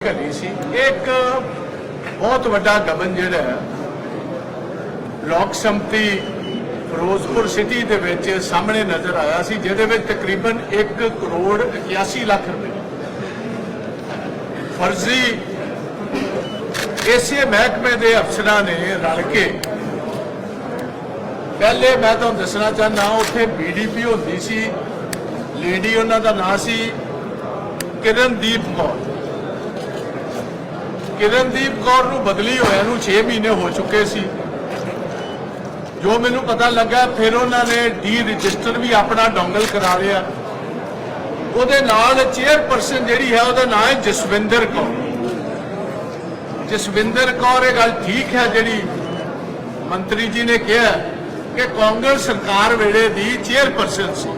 ਘੜੀ ਸੀ। ਇੱਕ ਬਹੁਤ ਵੱਡਾ ਗਬਨ ਜਿਹੜਾ ਹੈ ਲੋਕ ਸੰਮਤੀ ਫਿਰੋਜ਼ਪੁਰ ਸਿਟੀ ਦੇ ਵਿੱਚ ਸਾਹਮਣੇ ਨਜ਼ਰ ਆਇਆ ਸੀ, ਜਿਹਦੇ ਵਿੱਚ ਤਕਰੀਬਨ 1 ਕਰੋੜ 81 ਲੱਖ ਰੁਪਏ। ਫਰਜ਼ੀ ਇਸੇ ਮਹਿਕਮੇ ਦੇ ਅਫਸਰਾਂ ਨੇ ਰਲ ਕੇ, ਪਹਿਲੇ ਮੈਂ ਤੁਹਾਨੂੰ ਦੱਸਣਾ ਚਾਹੁੰਦਾ ਉੱਥੇ ਬੀਡੀਪੀ ਹੁੰਦੀ ਸੀ ਲੇਡੀ ਉਹਨਾਂ ਦਾ ਨਾਂ ਸੀ ਕਿਰਨਦੀਪ ਕੌਰ। ਕਿਰਨਦੀਪ ਕੌਰ ਨੂੰ ਬਦਲੀ ਹੋਇਆ ਨੂੰ 6 ਮਹੀਨੇ ਹੋ ਚੁੱਕੇ ਸੀ। ਜੋ ਮੈਨੂੰ ਪਤਾ ਲੱਗਾ, ਫਿਰ ਉਹਨਾਂ ਨੇ ਡੀ ਰਜਿਸਟਰ ਵੀ ਆਪਣਾ ਡੋਂਗਲ ਕਰਾ ਲਿਆ। ਉਹਦੇ ਨਾਲ ਚੇਅਰਪਰਸਨ ਜਿਹੜੀ ਹੈ, ਉਹਦਾ ਨਾਮ ਹੈ ਜਸਵਿੰਦਰ ਕੌਰ। ਜਸਵਿੰਦਰ ਕੌਰ, ਇਹ ਗੱਲ ਠੀਕ ਹੈ ਜਿਹੜੀ ਮੰਤਰੀ ਜੀ ਨੇ ਕਿਹਾ ਕਿ ਕਾਂਗਰਸ ਸਰਕਾਰ ਵੇਲੇ ਦੀ ਚੇਅਰਪਰਸਨ ਸੀ।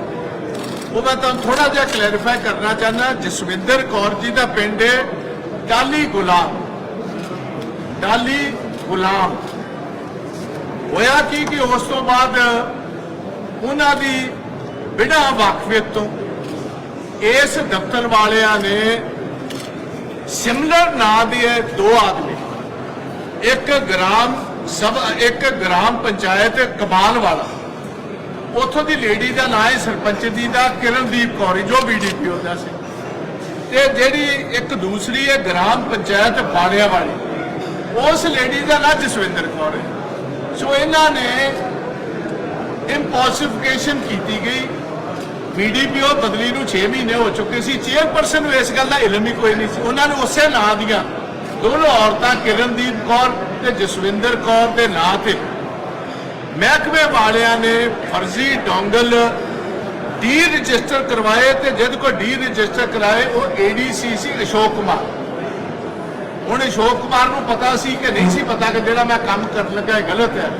ਉਹ ਮੈਂ ਤੁਹਾਨੂੰ ਥੋੜਾ ਜਿਹਾ ਕਲੈਰੀਫਾਈ ਕਰਨਾ ਚਾਹੁੰਦਾ, ਜਸਵਿੰਦਰ ਕੌਰ ਜੀ ਦਾ ਪਿੰਡ ਹੈ ਡਾਲੀ ਗੁਲਾਮ ਡਾਲੀ ਗੁਲਾਮ। ਹੋਇਆ ਕੀ ਕਿ ਉਸ ਤੋਂ ਬਾਅਦ ਉਹਨਾਂ ਦੀ ਬਿਨਾਂ ਵਕਫੀਅਤ ਤੋਂ ਇਸ ਦਫ਼ਤਰ ਵਾਲਿਆਂ ਨੇ ਸਿਮਲਰ ਨਾਂ ਦੇ ਦੋ ਆਦਮੀ, ਇੱਕ ਗ੍ਰਾਮ ਸਭ, ਇੱਕ ਗ੍ਰਾਮ ਪੰਚਾਇਤ ਕਮਾਲ ਵਾਲਾ, ਉੱਥੋਂ ਦੀ ਲੇਡੀ ਦਾ ਨਾਂ ਹੈ ਸਰਪੰਚ ਦੀ ਦਾ, ਕਿਰਨਦੀਪ ਕੌਰ ਜੋ ਬੀਡੀਪੀ ਹੁੰਦਾ ਸੀ। ਤੇ ਜਿਹੜੀ ਇੱਕ ਦੂਸਰੀ ਹੈ ਗ੍ਰਾਮ ਪੰਚਾਇਤ ਬਾੜਿਆ ਵਾਲੀ ਉਸ ਲੇਡੀ ਦਾ ਨਾਂ ਜਸਵਿੰਦਰ ਕੌਰ ਹੈ। ਸੋ ਇਹਨਾਂ ਨੇ ਇੰਪੋਸੀਫਿਕੇਸ਼ਨ ਕੀਤੀ ਗਈ। ਬੀਡੀਪੀਓ ਬਦਲੀ ਨੂੰ 6 ਮਹੀਨੇ ਹੋ ਚੁੱਕੇ ਸੀ। ਚੇਅਰਪਰਸਨ ਨੂੰ ਇਸ ਗੱਲ ਦਾ ਇਲਮ ਹੀ ਕੋਈ ਨਹੀਂ ਸੀ। ਉਹਨਾਂ ਨੇ ਉਸੇ ਨਾਂ ਦੀਆਂ ਦੋਨੋਂ ਔਰਤਾਂ, ਕਿਰਨਦੀਪ ਕੌਰ ਤੇ ਜਸਵਿੰਦਰ ਕੌਰ ਦੇ ਨਾਂ ਤੇ ਮਹਿਕਮੇ ਵਾਲਿਆਂ ਨੇ ਫਰਜ਼ੀ ਡੋਂਗਲ ਡੀ ਰਜਿਸਟਰ ਕਰਵਾਏ ਤੇ ਜਦ ਕੋ ਡੀ ਰਜਿਸਟਰ ਕਰਾਏ, ਉਹ ਏਡੀਸੀ ਸੀ, ਅਸ਼ੋਕ ਕੁਮਾਰ। ਹੁਣ ਅਸ਼ੋਕ ਕੁਮਾਰ ਨੂੰ ਪਤਾ ਸੀ ਕਿ ਨਹੀਂ ਸੀ ਪਤਾ ਕਿ ਜਿਹੜਾ ਮੈਂ ਕੰਮ ਕਰਨ ਲੱਗਾ ਇਹ ਗਲਤ ਹੈ।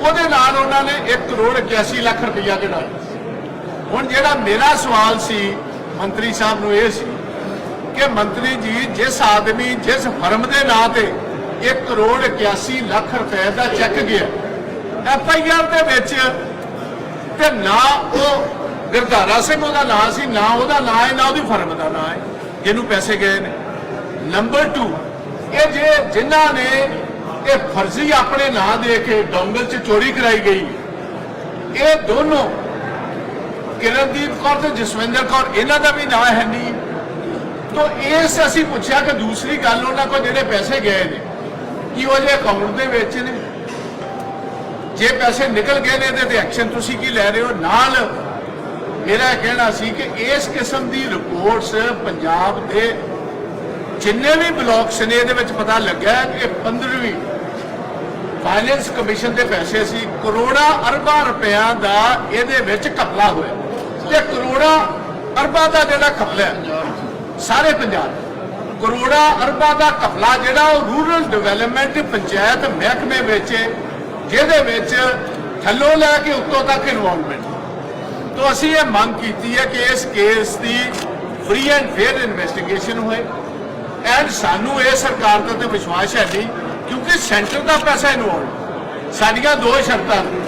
ਉਹਦੇ ਨਾਲ ਉਹਨਾਂ ਨੇ 1 ਕਰੋੜ 81 ਲੱਖ ਰੁਪਈਆ ਕਢਾਇਆ ਹੁਣ ਜਿਹੜਾ ਮੇਰਾ ਸਵਾਲ ਸੀ, ਮੰਤਰੀ ਸਾਹਿਬ ਨੂੰ ਇਹ ਸੀ ਕਿ ਮੰਤਰੀ ਜੀ, ਜਿਸ ਆਦਮੀ, ਜਿਸ ਫਰਮ ਦੇ ਨਾਂ ਤੇ 1 ਕਰੋੜ 81 ਲੱਖ ਰੁਪਏ ਦਾ ਚੈੱਕ ਗਿਆ, ਐਫ ਆਈ ਆਰ ਦੇ ਵਿੱਚ ਤੇ ਨਾ ਉਹ ਗੁਰਦਾਰਾ ਸਿੰਘ ਉਹਦਾ ਨਾਂ ਸੀ, ਨਾ ਉਹਦਾ ਨਾਂ ਹੈ, ਨਾ ਉਹਦੀ ਫਰਮ ਦਾ ਨਾਂ ਹੈ। ਜਿਹਨੂੰ ਪੈਸੇ ਗਏ ਨੇ। ਨੰਬਰ 2 ਇਹ ਜੇ ਜਿਨ੍ਹਾਂ ਨੇ ਇਹ ਫਰਜ਼ੀ ਆਪਣੇ ਨਾਂ ਦੇ ਕੇ ਡੋਂਗਲ 'ਚ ਚੋਰੀ ਕਰਾਈ ਗਈ, ਇਹ ਦੋਨੋਂ ਕਿਰਨਦੀਪ ਕੌਰ ਤੇ ਜਸਵਿੰਦਰ ਕੌਰ, ਇਹਨਾਂ ਦਾ ਵੀ ਨਾਂ ਹੈ ਨਹੀਂ। ਤੋਂ ਇਸ ਅਸੀਂ ਪੁੱਛਿਆ ਕਿ ਦੂਸਰੀ ਗੱਲ ਉਹਨਾਂ ਕੋਲ ਜਿਹੜੇ ਪੈਸੇ ਗਏ ਨੇ, ਕੀ ਉਹ ਜੇ ਅਕਾਊਂਟ ਦੇ ਵਿੱਚ ਨੇ? ਜੇ ਪੈਸੇ ਨਿਕਲ ਗਏ ਨੇ ਇਹਦੇ ਤੇ ਐਕਸ਼ਨ ਤੁਸੀਂ ਕੀ ਲੈ ਰਹੇ ਹੋ? ਨਾਲ ਮੇਰਾ ਇਹ ਕਹਿਣਾ ਸੀ ਕਿ ਇਸ ਕਿਸਮ ਦੀ ਰਿਪੋਰਟਸ ਪੰਜਾਬ ਦੇ ਜਿੰਨੇ ਵੀ ਬਲਾਕਸ ਨੇ, ਇਹਦੇ ਵਿੱਚ ਪਤਾ ਲੱਗਾ ਕਿ 15ਵੀਂ ਫਾਈਨੈਂਸ ਕਮਿਸ਼ਨ ਦੇ ਪੈਸੇ ਸੀ। ਕਰੋੜਾਂ ਅਰਬਾਂ ਰੁਪਇਆਂ ਦਾ ਇਹਦੇ ਵਿੱਚ ਘਪਲਾ ਹੋਇਆ। ਤੇ ਕਰੋੜਾਂ ਅਰਬਾਂ ਦਾ ਜਿਹੜਾ ਘਪਲਾ ਸਾਰੇ ਪੰਜਾਬ ਕਰੋੜਾਂ ਅਰਬਾਂ ਦਾ ਘਪਲਾ ਜਿਹੜਾ ਉਹ ਰੂਰਲ ਡਿਵੈਲਪਮੈਂਟ ਪੰਚਾਇਤ ਮਹਿਕਮੇ ਵਿੱਚ, ਜਿਹਦੇ ਵਿੱਚ ਥੱਲੋਂ ਲੈ ਕੇ ਉੱਤੋਂ ਤੱਕ ਇਨਵੋਲਵਮੈਂਟ ਤੋਂ ਅਸੀਂ ਇਹ ਮੰਗ ਕੀਤੀ ਹੈ ਕਿ ਇਸ ਕੇਸ ਦੀ ਫ੍ਰੀ ਐਂਡ ਫੇਅਰ ਇਨਵੈਸਟੀਗੇਸ਼ਨ ਹੋਏ। ਐਂਡ ਸਾਨੂੰ ਇਹ ਸਰਕਾਰ ਦਾ ਤੇ ਵਿਸ਼ਵਾਸ ਹੈ ਨਹੀਂ ਕਿਉਂਕਿ ਸੈਂਟਰ ਦਾ ਪੈਸਾ ਇਨਵੋਲਵ ਸਾਡੀਆਂ ਦੋ ਸ਼ਰਤਾਂ ਨੇ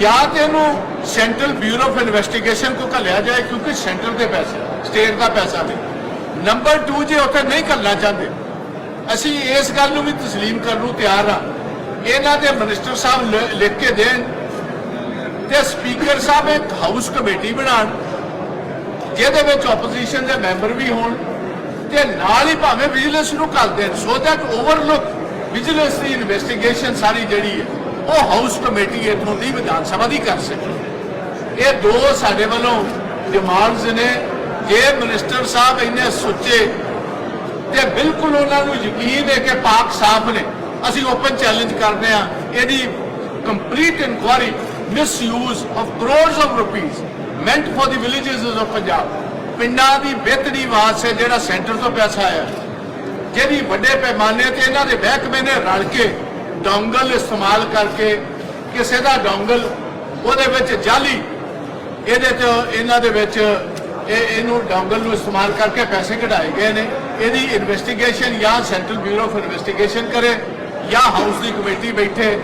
ਜਾਂ ਤੇ ਇਹਨੂੰ ਸੈਂਟਰਲ ਬਿਊਰੋ ਆਫ ਇਨਵੈਸਟੀਗੇਸ਼ਨ ਕੋ ਘੱਲਿਆ ਜਾਏ ਕਿਉਂਕਿ ਸੈਂਟਰ ਦੇ ਪੈਸੇ ਸਟੇਟ ਦਾ ਪੈਸਾ ਨਹੀਂ ਨੰਬਰ 2 ਜੇ ਉੱਥੇ ਨਹੀਂ ਘੱਲਣਾ ਚਾਹੁੰਦੇ ਅਸੀਂ ਇਸ ਗੱਲ ਨੂੰ ਵੀ تسلیم ਕਰਨ ਨੂੰ ਤਿਆਰ ਹਾਂ ਇਹਨਾਂ ਦੇ ਮਿਨਿਸਟਰ ਸਾਹਿਬ ਲ- ਲਿਖ ਕੇ ਦੇਣ ਤੇ ਸਪੀਕਰ ਸਾਹਿਬ ਇੱਕ ਹਾਊਸ ਕਮੇਟੀ ਬਣਾਉਣ ਜਿਹਦੇ ਵਿੱਚ ਆਪੋਜੀਸ਼ਨ ਦੇ ਮੈਂਬਰ ਵੀ ਹੋਣ ਤੇ ਨਾਲ ਹੀ ਭਾਵੇਂ ਵਿਜੀਲੈਂਸ ਨੂੰ ਕਰ ਦੇਣ ਸੋ ਦੈਟ ਓਵਰਲੁੱਕ ਵਿਜੀਲੈਂਸ ਦੀ ਇਨਵੈਸਟੀਗੇਸ਼ਨ ਸਾਰੀ ਜਿਹੜੀ ਹੈ, ਉਹ ਹਾਊਸ ਕਮੇਟੀ ਇਥੋਂ ਨਹੀਂ ਵਿਧਾਨ ਸਭਾ ਦੀ ਕਰ ਸਕੇ ਇਹ ਦੋ ਸਾਡੇ ਵੱਲੋਂ ਡਿਮਾਂਡਸ ਨੇ। ਜੇ ਮਿਨਿਸਟਰ ਸਾਹਿਬ ਇੰਨੇ ਸੁੱਚੇ ਤੇ ਬਿਲਕੁਲ ਉਹਨਾਂ ਨੂੰ ਯਕੀਨ ਹੈ ਕਿ ਪਾਕ ਸਾਫ਼ ਨੇ, ਅਸੀਂ ਓਪਨ ਚੈਲੰਜ ਕਰਦੇ ਆ ਇਹਦੀ complete inquiry misuse of crores of rupees meant for the villages of Punjab ਪਿੰਡਾਂ ਦੀ ਬਿਹਤਰੀ ਵਾਸਤੇ ਜਿਹੜਾ ਸੈਂਟਰ ਤੋਂ ਪੈਸਾ ਆਇਆ। ਜਿਹਦੀ ਵੱਡੇ ਪੈਮਾਨੇ ਤੇ ਇਹਨਾਂ ਦੇ ਮਹਿਕਮੇ ਨੇ ਰਲ ਕੇ ਡੋਂਗਲ ਇਸਤੇਮਾਲ ਕਰਕੇ ਕਿਸੇ ਦਾ ਡੋਂਗਲ ਉਹਦੇ ਵਿੱਚ ਜਾਲੀ, ਇਹਦੇ ਤੇ ਇਹਨਾਂ ਦੇ ਵਿੱਚ ਇਹ ਇਹਨੂੰ ਡੋਂਗਲ ਨੂੰ ਇਸਤੇਮਾਲ ਕਰਕੇ ਪੈਸੇ ਕਢਾਏ ਗਏ ਨੇ। ਇਹਦੀ ਇਨਵੈਸਟੀਗੇਸ਼ਨ ਜਾਂ ਸੈਂਟਰਲ ਬਿਊਰੋ ਆਫ ਇਨਵੈਸਟੀਗੇਸ਼ਨ ਕਰੇ ਜਾਂ ਹਾਊਸ ਦੀ ਕਮੇਟੀ ਬੈਠੇ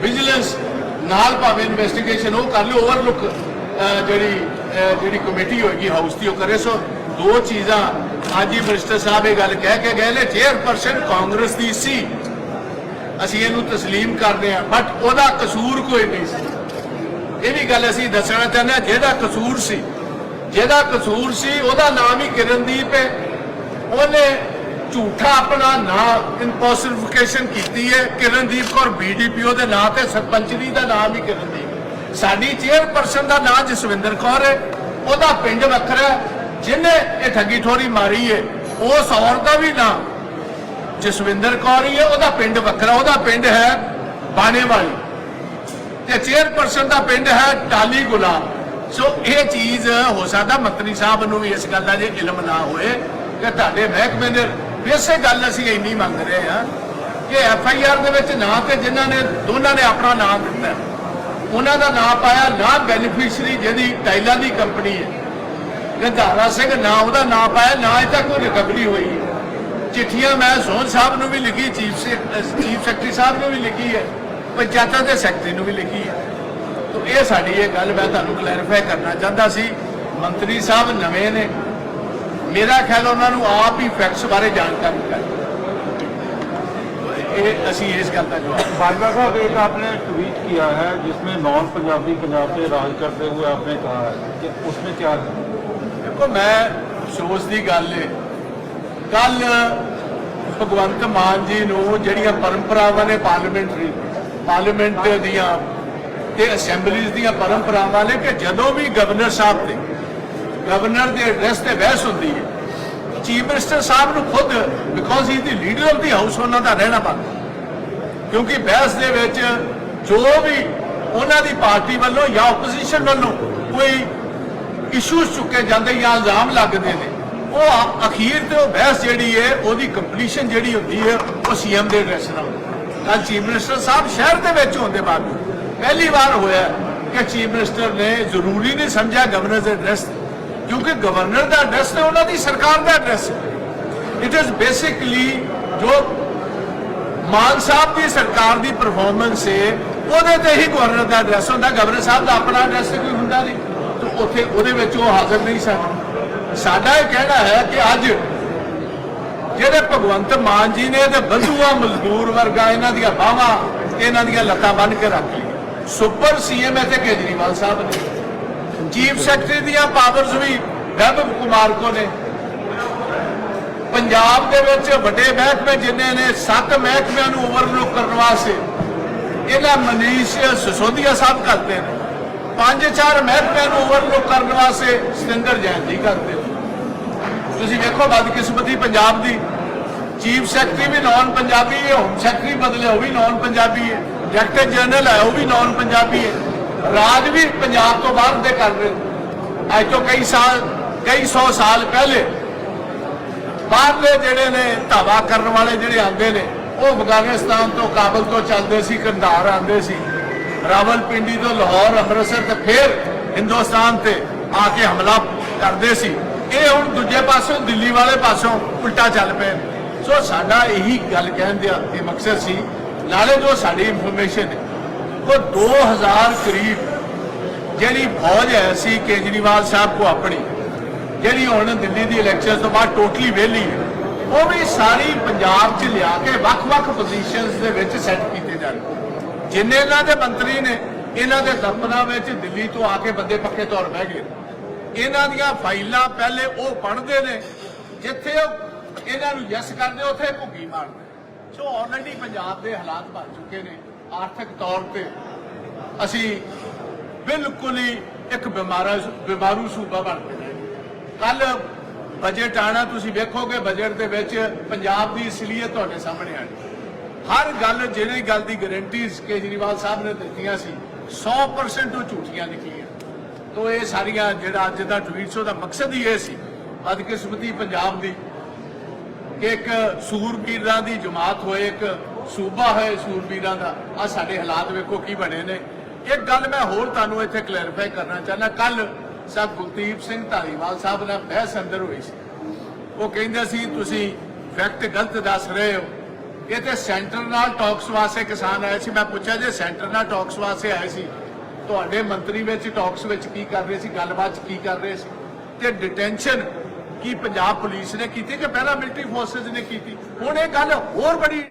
ਵਿਜੀਲੈਂਸ ਨਾਲ ਭਾਵੇਂ ਇਨਵੈਸਟੀਗੇਸ਼ਨ ਉਹ ਕਰ ਲਓ ਓਵਰਲੁੱਕ ਜਿਹੜੀ ਜਿਹੜੀ ਕਮੇਟੀ ਹੋਏਗੀ ਹਾਊਸ ਦੀ ਉਹ ਕਰੇ ਸੋ ਦੋ ਚੀਜ਼ਾਂ ਅੱਜ ਹੀ ਮਿਨਿਸਟਰ ਸਾਹਿਬ ਇਹ ਗੱਲ ਕਹਿ ਕੇ ਗਏ ਨੇ ਚੇਅਰਪਰਸਨ ਕਾਂਗਰਸ ਦੀ ਸੀ ਅਸੀਂ ਇਹਨੂੰ تسلیم ਕਰਦੇ ਹਾਂ ਬਟ ਉਹਦਾ ਕਸੂਰ ਕੋਈ ਨਹੀਂ ਸੀ ਇਹ ਵੀ ਗੱਲ ਅਸੀਂ ਦੱਸਣਾ ਚਾਹੁੰਦੇ ਹਾਂ ਜਿਹਦਾ ਕਸੂਰ ਸੀ ਜਿਹਦਾ ਕਸੂਰ ਸੀ ਉਹਦਾ ਨਾਮ ਹੀ ਕਿਰਨਦੀਪ ਹੈ ਉਹਨੇ ਝੂਠਾ ਆਪਣਾ ਨਾਮ ਇੰਪੋਸੀਬਿਲਿਫਿਕੇਸ਼ਨ ਕੀਤੀ ਹੈ ਕਿਰਨਦੀਪ ਕੌਰ ਬੀਡੀਪੀਓ ਦੇ ਨਾਂ ਤੇ ਸਰਪੰਚਨੀ ਦਾ ਨਾਮ ਹੀ ਕਿਰਨਦੀਪ ਸਾਡੀ ਚੇਅਰਪਰਸਨ ਦਾ ਨਾਮ ਜਸਵਿੰਦਰ ਕੌਰ ਹੈ। ਉਹਦਾ ਪਿੰਡ ਵੱਖਰਾ ਜਿਹਨੇ ਇਹ ਠੱਗੀ ਠੋਰੀ ਮਾਰੀ ਹੈ ਉਸ ਔਰਤ ਦਾ ਵੀ ਨਾਮ ਜਸਵਿੰਦਰ ਕੌਰ ਹੀ ਹੈ। ਉਹਦਾ ਪਿੰਡ ਵੱਖਰਾ, ਉਹਦਾ ਪਿੰਡ ਹੈ ਬਾਣੇ ਵਾਲੀ ਤੇ ਚੇਅਰਪਰਸਨ ਦਾ ਪਿੰਡ ਹੈ ਟਾਲੀ ਗੁਲਾਮ ਸੋ ਇਹ ਚੀਜ਼ ਹੋ ਸਕਦਾ ਮੰਤਰੀ ਸਾਹਿਬ ਨੂੰ ਵੀ ਇਸ ਗੱਲ ਦਾ ਜੇ ਇਲਮ ਨਾ ਹੋਏ ਕਿ ਤੁਹਾਡੇ ਮਹਿਕਮੇ ਦੇ ਇਸੇ ਗੱਲ ਅਸੀਂ ਇੰਨੀ ਮੰਗ ਰਹੇ ਹਾਂ ਕਿ ਐਫ ਆਈ ਆਰ ਦੇ ਵਿੱਚ ਨਾਂ ਤੇ ਜਿਨ੍ਹਾਂ ਨੇ, ਦੋਨਾਂ ਨੇ ਆਪਣਾ ਨਾਮ ਦਿੱਤਾ। ਉਹਨਾਂ ਦਾ ਨਾਮ ਪਾਇਆ ਨਾ ਬੈਨੀਫੀਸ਼ਰੀ ਜਿਹਦੀ ਟਾਈਲਾਂ ਦੀ ਕੰਪਨੀ ਹੈ। ਗੰਧਾਰਾ ਸਿੰਘ ਨਾ ਉਹਦਾ ਨਾਮ ਪਾਇਆ, ਨਾ ਇਹ ਤੱਕ ਕੋਈ ਰਿਕਵਰੀ ਹੋਈ ਹੈ। ਚਿੱਠੀਆਂ ਮੈਂ ਸੋਹਣ ਸਾਹਿਬ ਨੂੰ ਵੀ ਲਿਖੀ, ਚੀਫ ਚੀਫ ਸੈਕਟਰੀ ਸਾਹਿਬ ਨੂੰ ਵੀ ਲਿਖੀ ਹੈ, ਪੰਚਾਇਤਾਂ ਦੇ ਸੈਕਟਰੀ ਨੂੰ ਵੀ ਲਿਖੀ ਹੈ। ਤੋ ਇਹ ਸਾਡੀ ਇਹ ਗੱਲ ਮੈਂ ਤੁਹਾਨੂੰ ਕਲੈਰੀਫਾਈ ਕਰਨਾ ਚਾਹੁੰਦਾ ਸੀ। ਮੰਤਰੀ ਸਾਹਿਬ ਨਵੇਂ ਨੇ। ਮੇਰਾ ਖਿਆਲ ਉਹਨਾਂ ਨੂੰ ਆਪ ਹੀ ਫੈਕਟਸ ਬਾਰੇ ਜਾਣਕਾਰੀ ਕਰ ਇਹ ਅਸੀਂ ਇਸ ਗੱਲ ਦਾ ਜਵਾਬ बाजवा साहब एक आपने ट्वीट किया है जिसमें नॉन पंजाबी पंजाब पे राज करते हुए आपने कहा है कि उसमें क्या है ਦੇਖੋ ਮੈਂ ਅਫਸੋਸ ਦੀ ਗੱਲ ਹੈ ਕੱਲ ਭਗਵੰਤ ਮਾਨ ਜੀ ਨੂੰ ਜਿਹੜੀਆਂ ਪਰੰਪਰਾਵਾਂ ਨੇ ਪਾਰਲੀਮੈਂਟਰੀ ਪਾਰਲੀਮੈਂਟ ਦੀਆਂ ਤੇ ਅਸੈਂਬਲੀਜ਼ ਦੀਆਂ ਪਰੰਪਰਾਵਾਂ ਨੇ ਕਿ ਜਦੋਂ ਵੀ ਗਵਰਨਰ ਸਾਹਿਬ ਤੇ ਗਵਰਨਰ ਦੇ ਐਡਰੈਸ ਤੇ ਬਹਿਸ ਹੁੰਦੀ ਹੈ ਚੀਫ ਮਿਨਿਸਟਰ ਸਾਹਿਬ ਨੂੰ ਖੁਦ because he the leader of the house ਉਹਨਾਂ ਦਾ ਰਹਿਣਾ ਪੈਂਦਾ ਕਿਉਂਕਿ ਬਹਿਸ ਦੇ ਵਿੱਚ ਜੋ ਵੀ ਉਹਨਾਂ ਦੀ ਪਾਰਟੀ ਵੱਲੋਂ ਜਾਂ ਆਪੋਜੀਸ਼ਨ ਵੱਲੋਂ ਕੋਈ ਇਸ਼ੂਸ ਚੁੱਕੇ ਜਾਂਦੇ ਜਾਂ ਇਲਜ਼ਾਮ ਲੱਗਦੇ ਨੇ, ਉਹ ਅਖੀਰ ਤੇ ਉਹ ਬਹਿਸ ਜਿਹੜੀ ਹੈ, ਉਹਦੀ ਕੰਪਲੀਸ਼ਨ ਜਿਹੜੀ ਹੁੰਦੀ ਹੈ, ਉਹ ਸੀਐਮ ਦੇ ਐਡਰੈਸ ਨਾਲ ਕੱਲ ਚੀਫ ਮਿਨਿਸਟਰ ਸਾਹਿਬ ਸ਼ਹਿਰ ਦੇ ਵਿੱਚ ਹੋਣ ਦੇ ਬਾਅਦ ਪਹਿਲੀ ਵਾਰ ਹੋਇਆ ਕਿ ਚੀਫ ਮਿਨਿਸਟਰ ਨੇ ਜ਼ਰੂਰੀ ਨਹੀਂ ਸਮਝਿਆ ਗਵਰਨਰ ਦੇ ਐਡਰੈਸ ਕਿਉਂਕਿ ਗਵਰਨਰ ਦਾ ਐਡਰੈਸ ਤੇ ਉਹਨਾਂ ਦੀ ਸਰਕਾਰ ਦਾ ਐਡਰੈਸ ਇਟ ਇਜ਼ ਬੇਸਿਕਲੀ ਜੋ ਮਾਨ ਸਾਹਿਬ ਦੀ ਸਰਕਾਰ ਦੀ ਪਰਫਾਰਮੈਂਸ ਹੈ, ਉਹਦੇ ਤੇ ਹੀ ਗਵਰਨਰ ਦਾ ਐਡਰੈਸ ਹੁੰਦਾ। ਗਵਰਨਰ ਸਾਹਿਬ ਦਾ ਆਪਣਾ ਐਡਰੈਸ ਕੋਈ ਹੁੰਦਾ ਨਹੀਂ। ਤੇ ਉੱਥੇ ਉਹਦੇ ਵਿੱਚ ਉਹ ਹਾਜ਼ਰ ਨਹੀਂ ਸਨ। ਸਾਡਾ ਇਹ ਕਹਿਣਾ ਹੈ ਕਿ ਅੱਜ ਜਿਹੜੇ ਭਗਵੰਤ ਮਾਨ ਜੀ ਨੇ ਤੇ ਬੰਧੂਆ, ਮਜ਼ਦੂਰ ਵਰਗਾ ਇਹਨਾਂ ਦੀਆਂ ਬਾਹਾਂ, ਇਹਨਾਂ ਦੀਆਂ ਲੱਤਾਂ ਬੰਨ ਕੇ ਰੱਖ ਲਈ ਸੁਪਰ ਸੀਐਮ ਇੱਥੇ ਕੇਜਰੀਵਾਲ ਸਾਹਿਬ ਨੇ। ਚੀਫ ਸੈਕਟਰੀ ਦੀਆਂ ਪਾਵਰਸ ਵੀ ਵੈਭਵ ਕੁਮਾਰ ਕੋ ਨੇ। ਪੰਜਾਬ ਦੇ ਵਿੱਚ ਵੱਡੇ ਮਹਿਕਮੇ ਜਿੰਨੇ ਨੇ, ਸੱਤ ਮਹਿਕਮਿਆਂ ਨੂੰ ਓਵਰਲੁੱਕ ਕਰਨ ਵਾਸਤੇ ਇਹਨਾਂ ਮਨੀਸ਼ ਸਸੋਦੀਆ ਸਾਹਿਬ ਕਰਦੇ ਨੇ। ਪੰਜ ਚਾਰ ਮਹਿਕਮਿਆਂ ਨੂੰ ਓਵਰਲੁੱਕ ਕਰਨ ਵਾਸਤੇ ਸਤਿੰਦਰ ਜੈਨ ਜੀ ਕਰਦੇ ਨੇ। ਤੁਸੀਂ ਵੇਖੋ ਬਦਕਿਸਮਤੀ ਪੰਜਾਬ ਦੀ। ਚੀਫ ਸੈਕਟਰੀ ਵੀ ਨਾਨ ਪੰਜਾਬੀ ਹੈ ਹੋਮ ਸੈਕਟਰੀ ਬਦਲੇ ਉਹ ਵੀ ਨਾਨ ਪੰਜਾਬੀ ਹੈ। ਡਾਇਰੈਕਟਰ ਜਨਰਲ ਹੈ, ਉਹ ਵੀ ਨਾਨ ਪੰਜਾਬੀ ਹੈ। ਰਾਜ ਵੀ ਪੰਜਾਬ ਤੋਂ ਬਾਹਰ ਦੇ ਕਰ ਰਹੇ ਅੱਜ ਤੋਂ ਕਈ ਸਾਲ, ਕਈ ਸੌ ਸਾਲ ਪਹਿਲੇ ਬਾਹਰਲੇ ਜਿਹੜੇ ਨੇ ਧਾਵਾ ਕਰਨ ਵਾਲੇ ਜਿਹੜੇ ਆਉਂਦੇ ਨੇ, ਉਹ ਅਫਗਾਨਿਸਤਾਨ ਤੋਂ ਕਾਬਲ ਤੋਂ ਚੱਲਦੇ ਸੀ, ਕੰਧਾਰ ਆਉਂਦੇ ਸੀ। ਰਾਵਲਪਿੰਡੀ ਤੋਂ ਲਾਹੌਰ, ਅੰਮ੍ਰਿਤਸਰ ਤੇ ਫਿਰ ਹਿੰਦੁਸਤਾਨ ਤੇ ਆ ਕੇ ਹਮਲਾ ਕਰਦੇ ਸੀ। ਇਹ ਹੁਣ ਦੂਜੇ ਪਾਸੋਂ, ਦਿੱਲੀ ਵਾਲੇ ਪਾਸੋਂ ਉਲਟਾ ਚੱਲ ਪਏ ਸੋ ਸਾਡਾ ਇਹੀ ਗੱਲ ਕਹਿਣ ਦਾ ਇਹ ਮਕਸਦ ਸੀ, ਨਾਲੇ ਜੋ ਸਾਡੀ ਇਨਫੋਰਮੇਸ਼ਨ ਹੈ ਉਹ 2000 ਕਰੀਬ ਜਿਹੜੀ ਫੌਜ ਹੈ ਸੀ ਕੇਜਰੀਵਾਲ ਸਾਹਿਬ ਕੋ ਆਪਣੀ, ਜਿਹੜੀ ਹੁਣ ਦਿੱਲੀ ਦੀ ਇਲੈਕਸ਼ਨ ਤੋਂ ਬਾਅਦ ਟੋਟਲੀ ਵਿਹਲੀ ਹੈ, ਉਹ ਵੀ ਸਾਰੀ ਪੰਜਾਬ 'ਚ ਲਿਆ ਕੇ ਵੱਖ-ਵੱਖ ਪੋਜੀਸ਼ਨਸ ਦੇ ਵਿੱਚ ਸੈੱਟ ਕੀਤੇ ਜਾਣ। ਜਿੰਨੇ ਇਹਨਾਂ ਦੇ ਮੰਤਰੀ ਨੇ, ਇਹਨਾਂ ਦੇ ਦਫ਼ਤਰਾਂ ਵਿੱਚ ਦਿੱਲੀ ਤੋਂ ਆ ਕੇ ਬੰਦੇ ਪੱਕੇ ਤੌਰ ਬਹਿ ਗਏ। ਇਹਨਾਂ ਦੀਆਂ ਫਾਈਲਾਂ ਪਹਿਲੇ ਉਹ ਪੜ੍ਹਦੇ ਨੇ, ਜਿੱਥੇ ਉਹ ਇਹਨਾਂ ਨੂੰ ਯੈਸ ਕਰਦੇ, ਉੱਥੇ ਭੁੱਗੀ ਮਾਰਦੇ। ਸੋ ਆਲਰੇਡੀ ਪੰਜਾਬ ਦੇ ਹਾਲਾਤ ਬਣ ਚੁੱਕੇ ਨੇ। ਆਰਥਿਕ ਤੌਰ ਤੇ ਅਸੀਂ ਬਿਲਕੁਲ ਹੀ ਇੱਕ ਬਿਮਾਰਾ ਬਿਮਾਰੂ ਸੂਬਾ ਬਣ ਗਏ ਕੱਲ ਬਜਟ ਆਣਾ, ਤੁਸੀਂ ਵੇਖੋਗੇ ਬਜਟ ਦੇ ਵਿੱਚ ਪੰਜਾਬ ਦੀ ਅਸਲੀਅਤ ਤੁਹਾਡੇ ਸਾਹਮਣੇ ਆਣੀ। ਹਰ ਗੱਲ, ਜਿਹੜੀ ਗੱਲ ਦੀ ਗਾਰੰਟੀਜ਼ ਕੇਜਰੀਵਾਲ ਸਾਹਿਬ ਨੇ ਦਿੱਤੀਆਂ ਸੀ 100% ਉਹ ਝੂਠੀਆਂ ਨਿਕਲੀਆਂ। ਤੋ ਇਹ ਸਾਰੀਆਂ ਜਿਹੜਾ ਅੱਜ ਦਾ ਟਵੀਟ ਸੋ ਦਾ ਮਕਸਦ ਹੀ ਇਹ ਸੀ, ਬਦਕਿਸਮਤੀ ਪੰਜਾਬ ਦੀ। ਕਿ ਇੱਕ ਸੂਰਬੀਰਾਂ ਦੀ ਜਮਾਤ ਹੋਏ, ਇੱਕ ਸੂਬਾ ਹੋਏ ਸੂਰਬੀਰਾਂ ਦਾ। ਆ ਸਾਡੇ ਹਾਲਾਤ ਵੇਖੋ ਕੀ ਬਣੇ ਨੇ। ਇੱਕ ਗੱਲ ਮੈਂ ਹੋਰ ਤੁਹਾਨੂੰ ਇੱਥੇ ਕਲੈਰੀਫਾਈ ਕਰਨਾ ਚਾਹੁੰਦਾ। ਕੱਲ ਸਾਹਿਬ ਕੁਲਦੀਪ ਸਿੰਘ ਧਾਰੀਵਾਲ ਸਾਹਿਬ ਨਾਲ ਬਹਿਸ ਅੰਦਰ ਹੋਈ ਸੀ। ਉਹ ਕਹਿੰਦੇ ਸੀ, ਤੁਸੀਂ ਫੈਕਟ ਗਲਤ ਦੱਸ ਰਹੇ ਹੋ। ਇਹ ਤੇ ਸੈਂਟਰ ਨਾਲ ਟਾਕਸ ਵਾਸਤੇ ਕਿਸਾਨ ਆਏ ਸੀ। ਮੈਂ ਪੁੱਛਿਆ ਜੇ ਸੈਂਟਰ ਨਾਲ ਟਾਕਸ ਵਾਸਤੇ ਆਏ ਸੀ, ਤੁਹਾਡੇ ਮੰਤਰੀ ਵਿੱਚ ਟਾਕਸ ਵਿੱਚ ਕੀ ਕਰ ਰਹੇ ਸੀ? ਗੱਲਬਾਤ 'ਚ ਕੀ ਕਰ ਰਹੇ ਸੀ? ਤੇ ਡਿਟੈਂਸ਼ਨ ਕੀ ਪੰਜਾਬ ਪੁਲਿਸ ਨੇ ਕੀਤੀ ਕਿ ਪੈਰਾਮਿਲਟਰੀ ਫੋਰਸਸ ਨੇ ਕੀਤੀ? ਹੁਣ ਇਹ ਗੱਲ ਹੋਰ ਬੜੀ